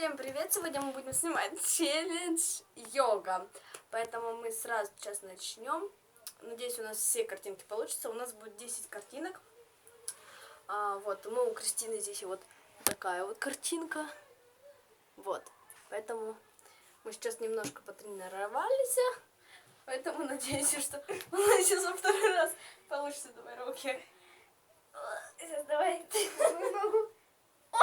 Всем привет! Сегодня мы будем снимать челлендж йога. Поэтому мы сразу сейчас начнем. Надеюсь, у нас все картинки получатся. У нас будет 10 картинок. А, вот, мы у Кристины здесь вот такая вот картинка. Вот. Поэтому мы сейчас немножко потренировались. Поэтому надеюсь, что у нас сейчас во второй раз получится. Давай руки. Сейчас давай. Не могу. О!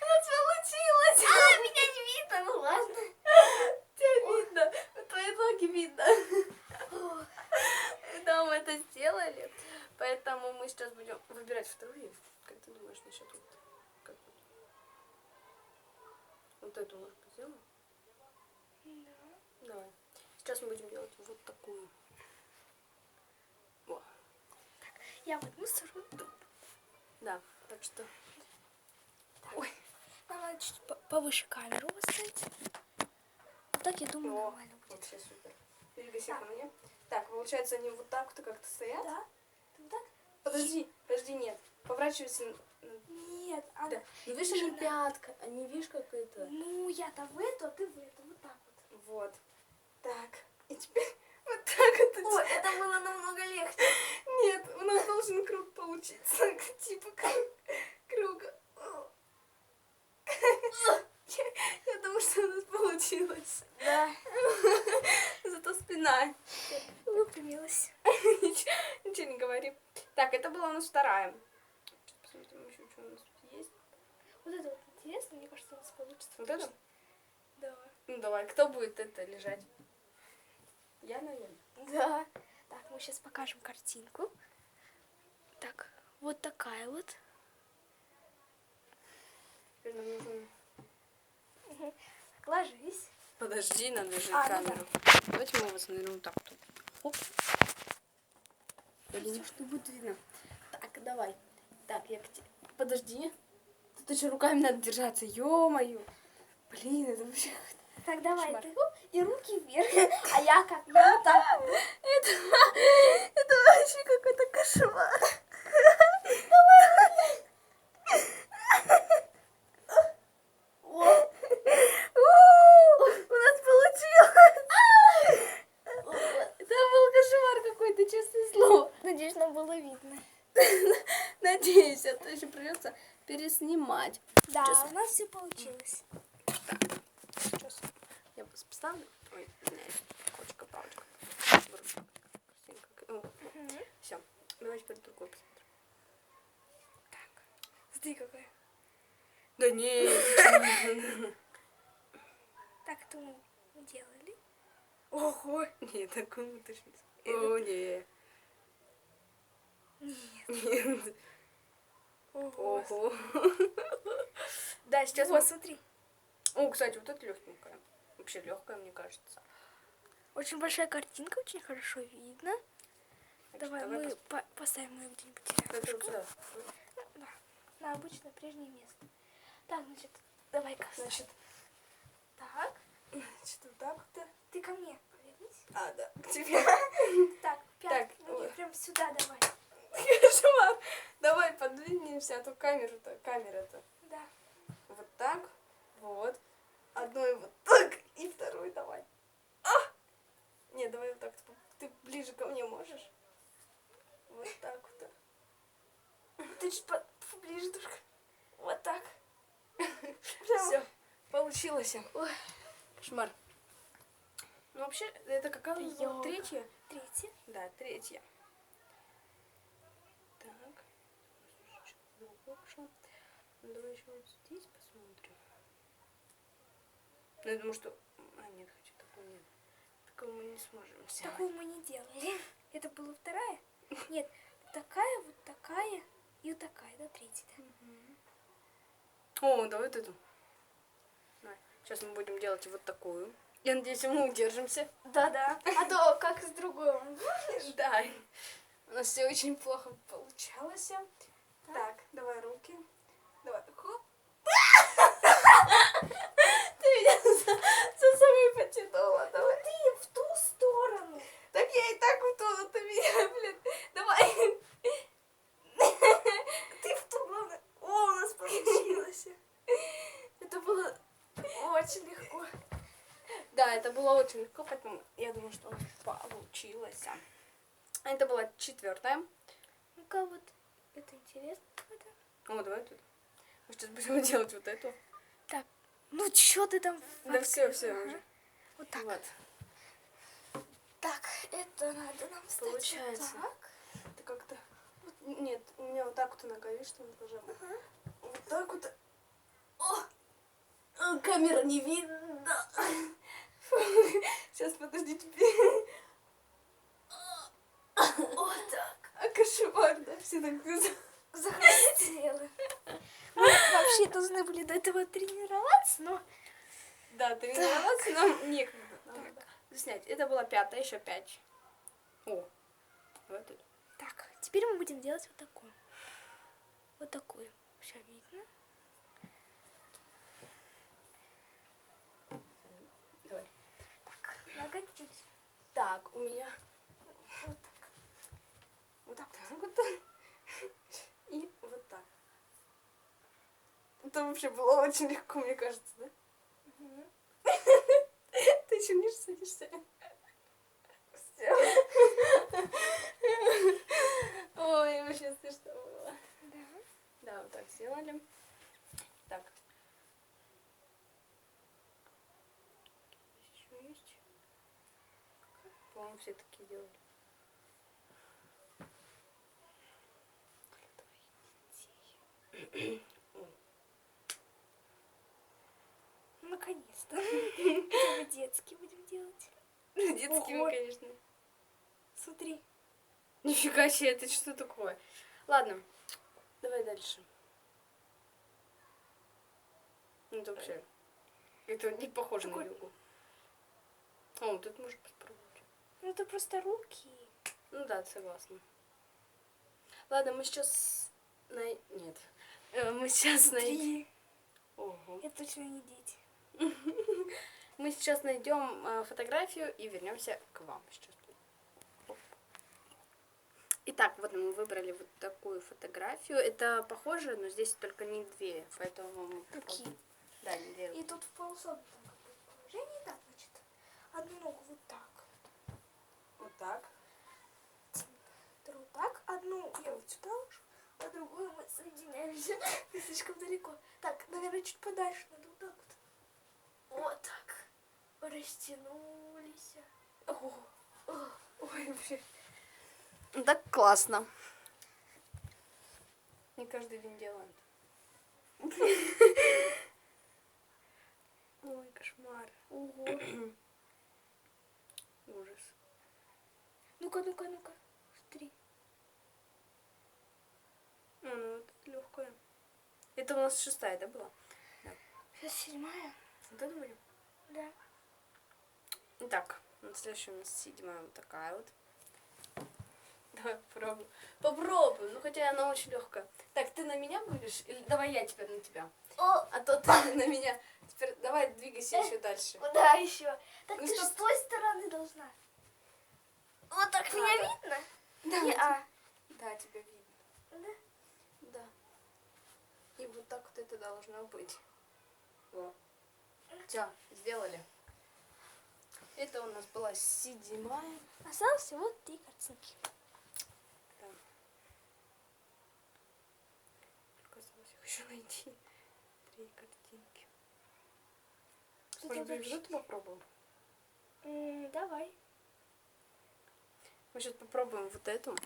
У нас получилось! А, меня не видно, ну ладно. Тебя видно, твои ноги видно. Да, мы это сделали. Поэтому мы сейчас будем выбирать вторую. Как ты думаешь насчет вот? Как вот? Вот эту ножку сделаем? Давай. Сейчас мы будем делать вот такую. Во. Я вот мусор тут. Да, так что... Ой, Нам надо чуть по- повыше камеру поставить. Вот так, я думаю, О, нормально будет. вообще супер. Двигайся ко мне. Так, получается, они вот так вот как-то стоят? Да? Ты так? Подожди, подожди, нет. Поворачивайся. Нет, а Да. Ну, видишь, они пятка, а не видишь, как это? Ну, я-то в эту, а ты в эту. Вот так вот. Вот. Так. И теперь Ой, это было намного легче. Нет, у нас должен круг получиться. Типа круг- круга. Я- Я думаю, что у нас получилось. Да. Зато спина. Выпрямилась. Ничего ничего не говори. Так, это была у нас вторая. Посмотрим еще, что у нас тут есть. Вот это вот интересно, мне кажется, у нас получится. Вот это? Да. Ну давай, кто будет это лежать? Я, наверное. Да. Так, мы сейчас покажем картинку. Так, вот такая вот. Теперь нам нужно... Так, ложись. Подожди, надо же А, ну камеру. Давайте мы наверное, вот так тут. Оп. Или что будет видно. Так, давай. Так, я к тебе. Подожди. Тут еще руками надо держаться. Ё-моё. Блин, это вообще... Так, давай, Кошмар. ты оп, и руки вверх. А я как? Я так. Это, это вообще какой-то кошмар. У нас получилось. Это был кошмар какой-то, честное слово. Надеюсь, нам было видно. Надеюсь, а то еще придется переснимать. Да, у нас все получилось. Сейчас вас поставлю. Ой, у меня есть кочка-палочка. Все, давайте теперь другой посмотрим. Так. Смотри, какая. Да нет. Так, это мы делали. Ого. Нет, такую мы точно не О, нет. Нет. Ого. Да, сейчас Вот. посмотри. О, кстати, вот это легенькая. Вообще легкая, мне кажется. Очень большая картинка, очень хорошо видно. Так Давай, что мы пос- по- поставим ее где-нибудь. Да, на обычное прежнее место. Так, значит, давай-ка. Значит, Так, значит, вот так вот. ты ко мне повернись. А, да, к тебе. Так, ой. прям сюда давай. Кошмар. Давай подвинемся, а то камеру-то, камера-то. Да. Вот так, вот. Одной вот так, и второй давай. А! Не, давай вот так. Ты ближе ко мне можешь? Вот так вот. Ты чуть по- поближе только. Вот так. Все, получилось. Ой, кошмар. Ну, вообще, это какая у нас. Третья? Третье. Да, третья. Так. Ну, давай еще вот здесь посмотрим. Ну, я думаю, что... А, нет, хочу такую нет. Такую мы не сможем сделать. Такую мы не делали. Это была вторая? Нет, такая, вот такая и вот такая, да, третья. да. О, давай вот эту. Сейчас мы будем делать вот такую. Я надеюсь, мы удержимся. Да-да. А то как с другой. Да. У нас все очень плохо получалось. Так, давай руки. Давай. Хоп. Ты меня за, за собой потянула. Давай. Ты в ту сторону. Так я и так утону, ты меня, блин. Давай. Ты в ту, главное. О, у нас получилось. очень легко. Да, это было очень легко, поэтому я думаю, что получилось. А Это была четвертая. Ну-ка вот, это интересно. О, давай тут. Мы сейчас будем делать вот эту. Так, ну что ты там? Да все, все Ага. уже. Вот так. Вот. Так, это надо нам встать вот Получается. так. Это как-то... вот Нет, у меня вот так вот нога, видишь, что должна быть. Ага. Вот так вот. О! Э, Камера не видно. Сейчас, подождите. Вот так. А кошмар, да? Все так глаза. Захотела. Мы вообще должны были до этого тренироваться, но Да, тренироваться нам некогда. Снять. Это была пятая, еще пять. О, вот тут. Так, теперь мы будем делать вот такую. Вот такую. Все видно? Давай. Так, нога чуть Так, у меня вот так. вот так, вот так. И вот так. Это вообще было очень легко, мне кажется, да? Ты еще ниже садишься. Всё. Ой, вообще смешно было. Да. Да, вот так сделали. Так. Еще есть. По-моему, все такие делали. Наконец-то. Это мы детский будем делать. Детскими, Ого. конечно. Смотри. Нифига себе, это что такое? Ладно, давай дальше. Ну, это вообще... Это не похоже на Такой- йогу. О, тут можно попробовать. Ну это просто руки. Ну да, согласна. Ладно, мы сейчас... Най... Нет. Э, Мы сейчас найдем... Ого. Это точно не дети. Мы сейчас найдем э, фотографию и вернемся к вам сейчас. Итак, вот мы выбрали вот такую фотографию. Это похоже, но здесь только не две, поэтому попробуем. Да, не две. И тут в бы положении, так, значит, одну ногу вот так, так. вторую так, одну я вот сюда ложу, а другую мы соединяемся Не слишком далеко. Так, наверное, чуть подальше надо вот так вот. Вот так. Растянулись. О, о, ой, вообще. Ну, Так классно. Не каждый день делаем. Ой, кошмар. Ого. Ужас. Ну-ка, ну-ка, ну-ка. Смотри. Ну, ну вот легкая. Это у нас шестая, да, была? Сейчас седьмая. Вот это будем? Да. Итак, на следующая у нас седьмая вот такая вот. Давай попробуем. Попробуем, ну хотя она очень легкая. Так, ты на меня будешь? Или давай я теперь на тебя? О, А то ты на меня. Теперь давай двигайся еще дальше. куда еще? Так Ну ты что с той стороны должна. Вот так меня видно? Да, Не, а. Да, тебя видно. Да. Да. И вот так вот это должно быть. Во. Все, сделали. Это у нас была седьмая. Осталось всего три картинки. Да. Только осталось их еще найти. Три картинки. Может быть, эту попробуем? М, Давай. Мы сейчас попробуем вот эту.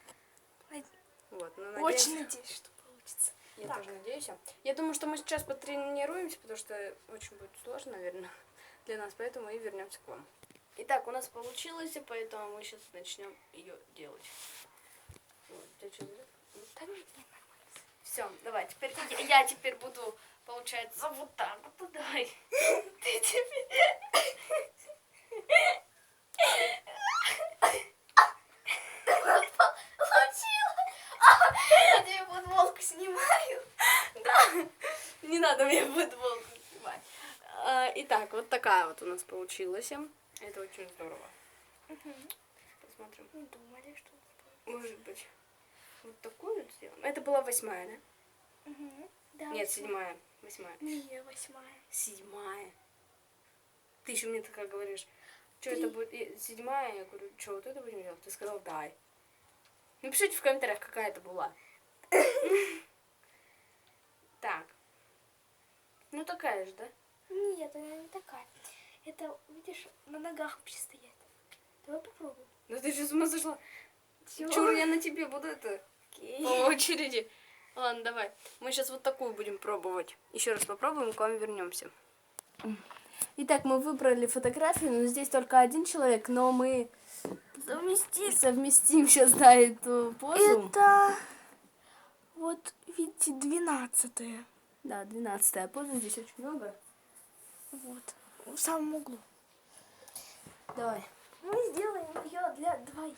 Вот, но Очень надеюсь, надеюсь, что получится. я Так. тоже надеюсь. Я думаю, что мы сейчас потренируемся, потому что очень будет сложно, наверное, для нас, поэтому и вернемся к вам. Итак, у нас получилось, и поэтому мы сейчас начнем ее делать. Вот, нормально. Все, давай, теперь я, я теперь буду, получается, вот так вот, давай. Ты теперь... Получила! Я тебе футболку снимаю. Да, не надо мне футболку снимать. А, Итак, вот такая вот у нас получилась. Это очень здорово. Посмотрим. Не думали, что Может быть, вот такую вот сделаем. Это была восьмая, да? Угу. Да, Нет, восьмая. седьмая. Восьмая. Не, восьмая. Седьмая. Ты еще мне такая говоришь, что это будет седьмая? Я говорю, что вот это будем делать? Ты сказал, дай. Напишите в комментариях, какая это была. Так. Ну такая же, да? Нет, она не такая. Это, видишь, на ногах вообще стоять. Давай попробуем. Ну ты же с ума сошла. Чего? Чур, я на тебе буду это Окей. по очереди. Ладно, давай. Мы сейчас вот такую будем пробовать. Еще раз попробуем, к вам вернемся. Итак, мы выбрали фотографию, но здесь только один человек, но мы Совместим. совместим сейчас, да, эту позу. Это вот, видите, двенадцатая. Да, двенадцатая поза, здесь очень много. Вот, в самом углу. Давай. Мы сделаем ее для двоих.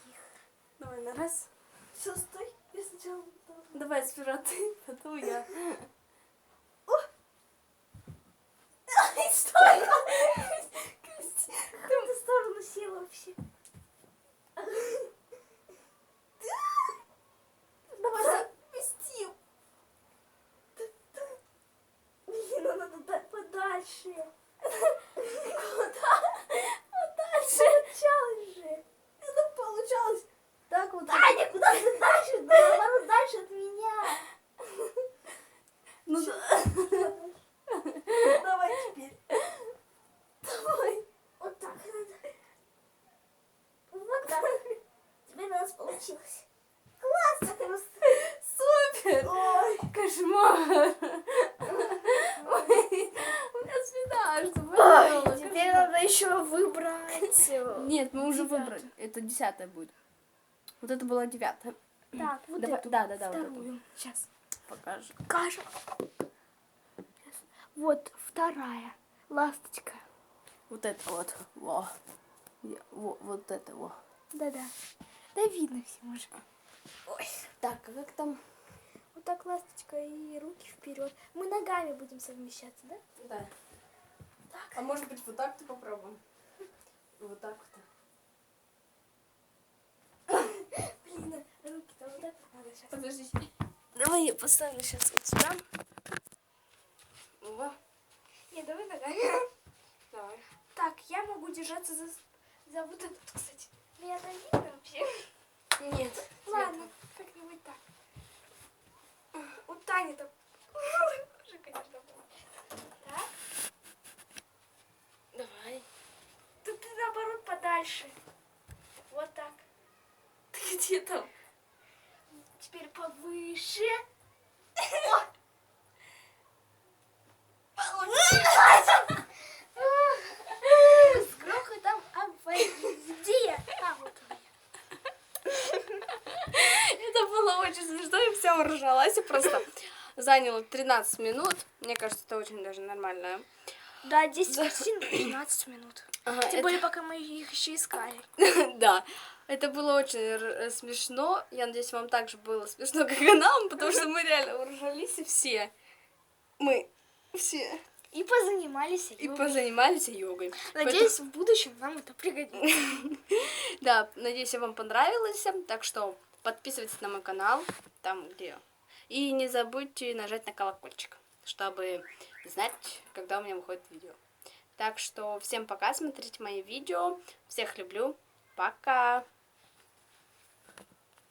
Давай, на раз. Все, стой. Я сначала... Давай сперва ты, потом я. Стой! Кристи, в сторону села вообще? Давай совместим. Блин, ну надо да- подальше. Куда? Подальше. Получалось же. Это получалось. Так вот. Аня, куда ты дальше? Да, наоборот, дальше от меня. Ну, Давай теперь. Давай. Вот так надо. Вот так. Теперь у нас получилось. Классно просто. супер! Ой. Кошмар! Ой, У меня спина аж заболела. Теперь надо еще выбрать. Нет, мы уже Девятую. выбрали. Это десятая будет. Вот это была девятая. Так, вот Давай- эту. да, да, да, вот Вторую. Сейчас. Покажи. Покажем. Вот вторая. Ласточка. Вот это вот. Во. Во- вот это во. Да-да. Да видно всем уже. Ой. Так, а как там? Вот так ласточка и руки вперед. Мы ногами будем совмещаться, да? Да. Так. А может быть вот так ты попробуем? Вот так вот. Блин, надо сейчас. Подожди. Давай я поставлю сейчас вот сюда. Во. Не, давай ногами. Давай. Так, я могу держаться за, за вот этот, кстати. Меня там видно вообще? Нет. Ладно, как-нибудь так. У Тани там. Уже, конечно, было. Так, Давай. тут ты наоборот подальше. Вот так. Ты где там? Теперь повыше. Получилось! С грохотом? А, вот. Это было очень смешно, я вся уржалась и просто заняло 13 минут. Мне кажется, это очень даже нормально. Да, 10 картин, 15 минут. Ага, Тем это- более, пока мы их еще искали. Да, это было очень р- смешно. Я надеюсь, вам также было смешно, как и нам, потому что мы реально уржались и все. Мы все. И позанимались И йогой. позанимались йогой. Надеюсь, в будущем нам это пригодится. Поэтому- Да, надеюсь, вам понравилось. Так что подписывайтесь на мой канал, там где. И не забудьте нажать на колокольчик, чтобы знать, когда у меня выходит видео. Так что всем пока, смотрите мои видео. Всех люблю. Пока.